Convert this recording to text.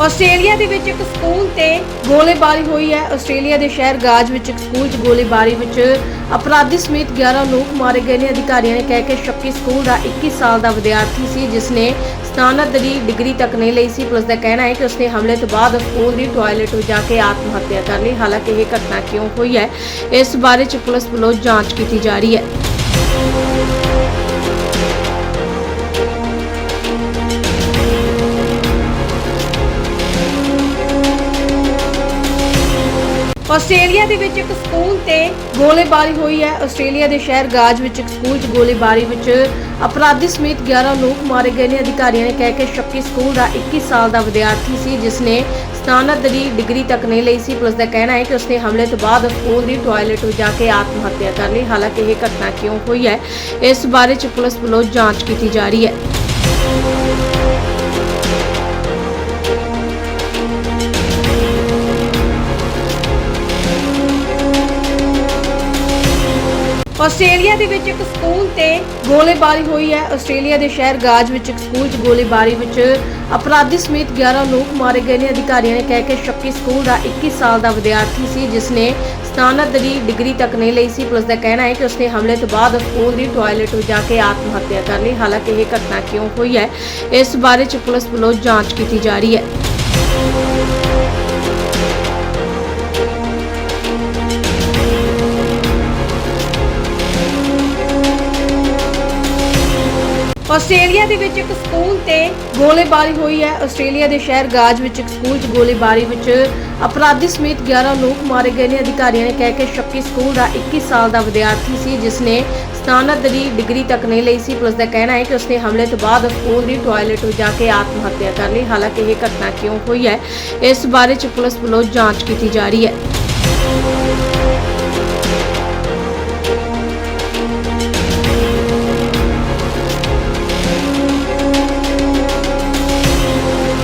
Australia ਦੇ ਵਿੱਚ ਇੱਕ ਸਕੂਲ ਤੇ ਗੋਲੀਬਾਰੀ ਹੋਈ ਹੈ। ਆਸਟ੍ਰੇਲੀਆ ਦੇ ਸ਼ਹਿਰ ਗਾਜ ਵਿੱਚ ਇੱਕ ਸਕੂਲ 'ਚ ਗੋਲੀਬਾਰੀ ਵਿੱਚ ਅਪਰਾਧੀ ਸਮੇਤ 11 ਲੋਕ ਮਾਰੇ ਗਏ ਨੇ। ਅਧਿਕਾਰੀਆਂ ਨੇ ਕਹਿ ਕੇ ਸ਼ੱਕੀ ਸਕੂਲ ਦਾ 21 ਸਾਲ ਦਾ ਵਿਦਿਆਰਥੀ ਸੀ, ਜਿਸ ਨੇ ਸਨਾਤਕ ਦੀ ਡਿਗਰੀ ਤੱਕ ਨਹੀਂ ਲਈ ਸੀ। ਪੁਲਿਸ ਦਾ ਕਹਿਣਾ ਹੈ ਕਿ ਉਸਨੇ ਹਮਲੇ ਤੋਂ ਬਾਅਦ ਸਕੂਲ ਦੀ ਟਾਇਲਟ ਵਿੱਚ ਜਾ ਕੇ ਆਤਮ ਹੱਤਿਆ ਕਰ ਲਈ। ਹਾਲਾਂਕਿ ਇਹ ਘਟਨਾ ਕਿਉਂ ਹੋਈ ਹੈ, ਇਸ ਬਾਰੇ 'ਚ ਪੁਲਿਸ ਵੱਲੋਂ ਜਾਂਚ ਕੀਤੀ ਜਾ ਰਹੀ ਹੈ। ਆਸਟ੍ਰੇਲੀਆ ਦੇ ਵਿੱਚ ਇੱਕ ਸਕੂਲ ਤੇ ਗੋਲੀਬਾਰੀ ਹੋਈ ਹੈ। ਆਸਟ੍ਰੇਲੀਆ ਦੇ ਸ਼ਹਿਰ ਗਾਜ ਵਿੱਚ ਇੱਕ ਸਕੂਲ 'ਚ ਗੋਲੀਬਾਰੀ ਵਿੱਚ ਅਪਰਾਧੀ ਸਮੇਤ 11 ਲੋਕ ਮਾਰੇ ਗਏ ਨੇ। ਅਧਿਕਾਰੀਆਂ ਨੇ ਕਹਿ ਕੇ ਸ਼ੱਕੀ ਸਕੂਲ ਦਾ 21 ਸਾਲ ਦਾ ਵਿਦਿਆਰਥੀ ਸੀ, ਜਿਸ ਨੇ ਸਨਾਤਕ ਦੀ ਡਿਗਰੀ ਤੱਕ ਨਹੀਂ ਲਈ ਸੀ। ਪੁਲਿਸ ਦਾ ਕਹਿਣਾ ਹੈ ਕਿ ਉਸਨੇ ਹਮਲੇ ਤੋਂ ਬਾਅਦ ਸਕੂਲ ਦੀ ਟਾਇਲਟ ਵਿੱਚ ਜਾ ਕੇ ਆਤਮ ਹੱਤਿਆ ਕਰ ਲਈ। ਹਾਲਾਂਕਿ ਇਹ ਘਟਨਾ ਕਿਉਂ ਹੋਈ ਹੈ, ਇਸ ਬਾਰੇ 'ਚ ਪੁਲਿਸ ਵੱਲੋਂ ਜਾਂਚ ਕੀਤੀ ਜਾ ਰਹੀ ਹੈ। ਆਸਟ੍ਰੇਲੀਆ ਦੇ ਵਿੱਚ ਇੱਕ ਸਕੂਲ ਤੇ ਗੋਲੀਬਾਰੀ ਹੋਈ ਹੈ। ਆਸਟ੍ਰੇਲੀਆ ਦੇ ਸ਼ਹਿਰ ਗਾਜ ਵਿੱਚ ਇੱਕ ਸਕੂਲ 'ਚ ਗੋਲੀਬਾਰੀ ਵਿੱਚ ਅਪਰਾਧੀ ਸਮੇਤ 11 ਲੋਕ ਮਾਰੇ ਗਏ ਨੇ। ਅਧਿਕਾਰੀਆਂ ਨੇ ਕਹਿ ਕੇ ਸ਼ੱਕੀ ਸਕੂਲ ਦਾ 21 ਸਾਲ ਦਾ ਵਿਦਿਆਰਥੀ ਸੀ, ਜਿਸ ਨੇ ਸਨਾਤਕ ਦੀ ਡਿਗਰੀ ਤੱਕ ਨਹੀਂ ਲਈ ਸੀ। ਪੁਲਿਸ ਦਾ ਕਹਿਣਾ ਹੈ ਕਿ ਉਸਨੇ ਹਮਲੇ ਤੋਂ ਬਾਅਦ ਸਕੂਲ ਦੀ ਟਾਇਲਟ ਵਿੱਚ ਜਾ ਕੇ ਆਤਮ ਹੱਤਿਆ ਕਰ ਲਈ। ਹਾਲਾਂਕਿ ਇਹ ਘਟਨਾ ਕਿਉਂ ਹੋਈ ਹੈ, ਇਸ ਬਾਰੇ 'ਚ ਪੁਲਿਸ ਵੱਲੋਂ ਜਾਂਚ ਕੀਤੀ ਜਾ ਰਹੀ ਹੈ। ਆਸਟ੍ਰੇਲੀਆ ਦੇ ਵਿੱਚ ਇੱਕ ਸਕੂਲ ਤੇ ਗੋਲੀਬਾਰੀ ਹੋਈ ਹੈ। ਆਸਟ੍ਰੇਲੀਆ ਦੇ ਸ਼ਹਿਰ ਗਾਜ ਵਿੱਚ ਇੱਕ ਸਕੂਲ 'ਚ ਗੋਲੀਬਾਰੀ ਵਿੱਚ ਅਪਰਾਧੀ ਸਮੇਤ 11 ਲੋਕ ਮਾਰੇ ਗਏ ਨੇ। ਅਧਿਕਾਰੀਆਂ ਨੇ ਕਹਿ ਕੇ ਸ਼ੱਕੀ ਸਕੂਲ ਦਾ 21 ਸਾਲ ਦਾ ਵਿਦਿਆਰਥੀ ਸੀ, ਜਿਸ ਨੇ ਸਨਾਤਕ ਦੀ ਡਿਗਰੀ ਤੱਕ ਨਹੀਂ ਲਈ ਸੀ। ਪੁਲਿਸ ਦਾ ਕਹਿਣਾ ਹੈ ਕਿ ਉਸਨੇ ਹਮਲੇ ਤੋਂ ਬਾਅਦ ਸਕੂਲ ਦੀ ਟਾਇਲਟ ਵਿੱਚ ਜਾ ਕੇ ਆਤਮ ਹੱਤਿਆ ਕਰ ਲਈ। ਹਾਲਾਂਕਿ ਇਹ ਘਟਨਾ ਕਿਉਂ ਹੋਈ ਹੈ, ਇਸ ਬਾਰੇ 'ਚ ਪੁਲਿਸ ਵੱਲੋਂ ਜਾਂਚ ਕੀਤੀ ਜਾ ਰਹੀ ਹੈ।